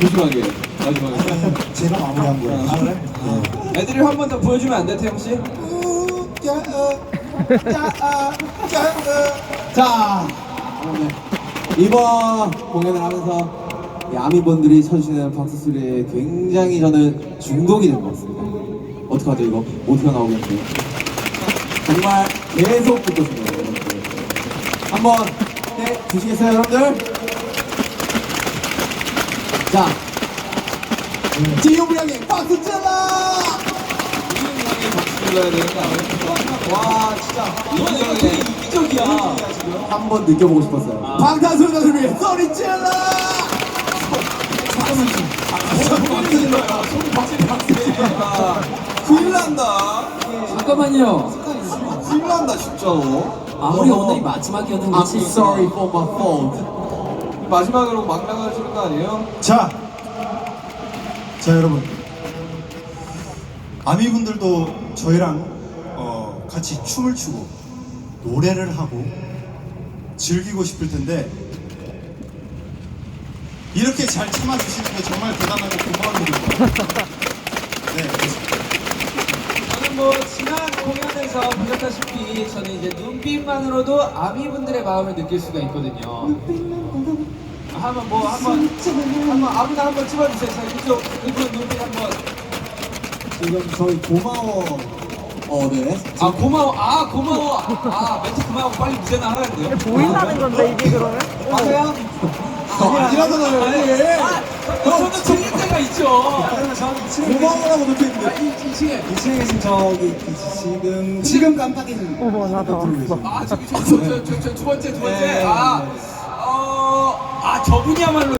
조심하게 마지막에. 제가 마무리한 거예요. 아, 그래? 애들이 한 번 더 보여주면 안 돼, 태영 씨? 자, 여러분, 이번 공연을 하면서 이 아미분들이 쳐주시는 박수 소리에 굉장히 저는 중독이 된 것 같습니다. 어떡하죠, 이거? 어디가 나오겠어요? 정말 계속 듣고 싶네요, 여러분들. 한번 해 주시겠어요, 여러분들? 자, 지용량의 박수 찔러! 이은영이 박수 불러야 아니에요? 와, 진짜. 이은영이 되게 이기적이야. 한 번 느껴보고 싶었어요. 방탄소년단을 위해 소리 질러! 큰일 난다. 잠깐만요. 큰일 난다, 진짜로. 아무리 오늘이 마지막이었던 I'm sorry for my fault. 마지막으로 막 나가시는 거 아니에요? 자, 자 여러분, 아미 분들도 저희랑 어, 같이 춤을 추고 노래를 하고 즐기고 싶을 텐데 이렇게 잘 참아주시는 게 정말 대단하고 고마운 일입니다. 네, 그렇습니다. 저는 뭐 지난 공연에서 보셨다시피 저는 이제 눈빛만으로도 아미분들의 마음을 느낄 수가 있거든요. 아, 한번 뭐 한번 한번 아무나 한번 찍어주세요. 자 이쪽 이분 눈빛 한번. 지금 저희 고마워. 어, 네. 아 고마워. 아 고마워. 아 멘트 그만하고 빨리 무대나 하라는데요. 보인다는 건데 이게 그러면? 맞아요? 아니라잖아요, 여기. 아, 저는 틀릴 때가 있죠. 고마워라고 적혀 있는데. 아, 이, 이 층에 2층에 계신 저기 지금 지금 깜빡이는 어머 나도. 아 저기 저저저저 두 번째 두 번째 아 어, 아 저분이야말로